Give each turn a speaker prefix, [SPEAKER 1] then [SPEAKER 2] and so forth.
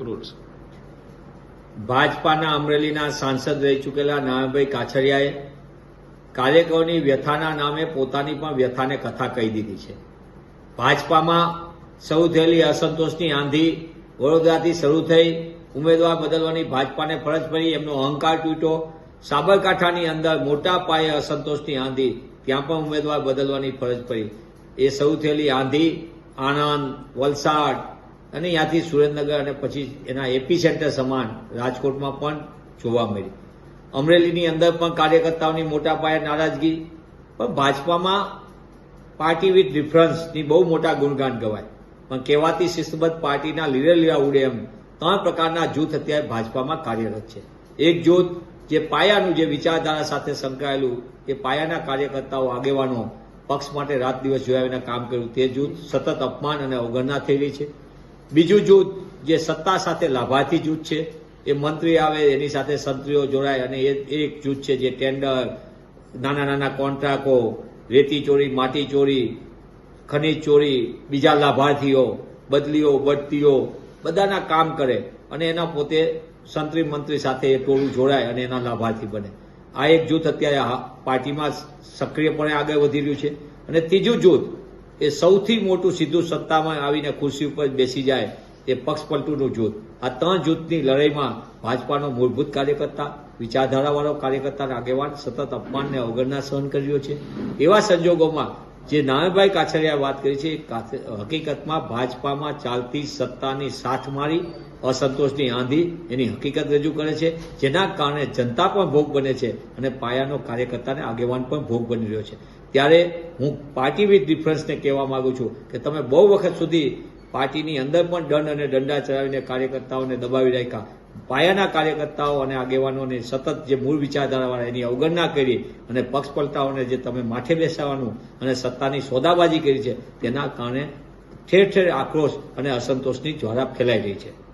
[SPEAKER 1] Rules
[SPEAKER 2] ભાજપાના અમરેલીના સાંસદ રહી ચૂકેલા નાનાભાઈ કાછડિયાએ કાર્યકરોની વ્યથાના નામે પોતાની પણ વ્યથાને કથા કહી દીધી છે. ભાજપામાં શરૂ થયેલી અસંતોષની આંધી વડોદરાથી શરૂ થઈ ઉમેદવાર બદલવાની ભાજપાને ફરજ પડી એમનો અહંકાર તૂટ્યો. સાબરકાંઠાની અંદર મોટા પાયે અસંતોષની આંધી ત્યાં પણ ઉમેદવાર બદલવાની ફરજ પડી. એ શરૂ થયેલી આંધી આણંદ, વલસાડ અને ત્યાંથી સુરેન્દ્રનગર અને પછી એના એપી સેન્ટર સમાન રાજકોટમાં પણ જોવા મળી અમરેલીની અંદર પણ કાર્યકર્તાઓની મોટા પાયે નારાજગી, પણ ભાજપામાં પાર્ટી વિથ ડિફરન્સની બહુ મોટા ગુણગાન ગવાય. પણ કહેવાતી શિસ્તબદ્ધ પાર્ટીના લીડર લીરા ઉડે એમ ત્રણ પ્રકારના જૂથ અત્યારે ભાજપામાં કાર્યરત છે. એક જૂથ જે પાયાનું જે વિચારધારા સાથે સંકળાયેલું, એ પાયાના કાર્યકર્તાઓ આગેવાનો પક્ષ માટે રાત દિવસ જોયા વિના કામ કર્યું. તે જૂથ સતત અપમાન અને અવગણના થઈ રહી છે. બીજું જૂથ જે સત્તા સાથે લાભાર્થી જૂથ છે, એ મંત્રી આવે, એની સાથે સંત્રીઓ જોડાય અને એ એક જૂથ છે જે ટેન્ડર, નાના નાના કોન્ટ્રાક્ટો, રેતી ચોરી, માટી ચોરી, ખનીજ ચોરી, બીજા લાભાર્થીઓ, બદલીઓ બઢતીઓ બધાના કામ કરે અને એના પોતે સંત્રી મંત્રી સાથે એ ટોળું જોડાય અને એના લાભાર્થી બને. આ એક જૂથ અત્યારે પાર્ટીમાં સક્રિયપણે આગળ વધી રહ્યું છે. અને ત્રીજું જૂથ એ સૌથી મોટું સીધું સત્તામાં આવીને ખુરશી ઉપર બેસી જાય એ પક્ષ પલટુનું જૂથ. આ ત્રણ જૂથની લડાઈમાં ભાજપાનો મૂળભૂત કાર્યકર્તા, વિચારધારાવાળો કાર્યકર્તા અને આગેવાન સતત અપમાનને અવગણના સહન કર્યો છે. એવા સંજોગોમાં જે નારાયણભાઈ કાછડિયા વાત કરી છે હકીકતમાં ભાજપામાં ચાલતી સત્તાની સાથ મારી અસંતોષની આંધી, એની હકીકત રજૂ કરે છે. જેના કારણે જનતા પણ ભોગ બને છે અને પાયાનો કાર્યકર્તાને આગેવાન પણ ભોગ બની રહ્યો છે. ત્યારે હું પાર્ટી વિથ ડિફરન્સને કહેવા માગું છું કે તમે બહુ વખત સુધી પાર્ટીની અંદર પણ દંડ અને દંડા ચલાવીને કાર્યકર્તાઓને દબાવી રાખ્યા. પાયાના કાર્યકર્તાઓ અને આગેવાનોને સતત જે મૂળ વિચારધારાવાળા એની અવગણના કરી અને પક્ષ પલટાઓને જે તમે માથે બેસાવાનું અને સત્તાની સોદાબાજી કરી છે, તેના કારણે ઠેર ઠેર આક્રોશ અને અસંતોષની જ્વાળા ફેલાઈ રહી છે.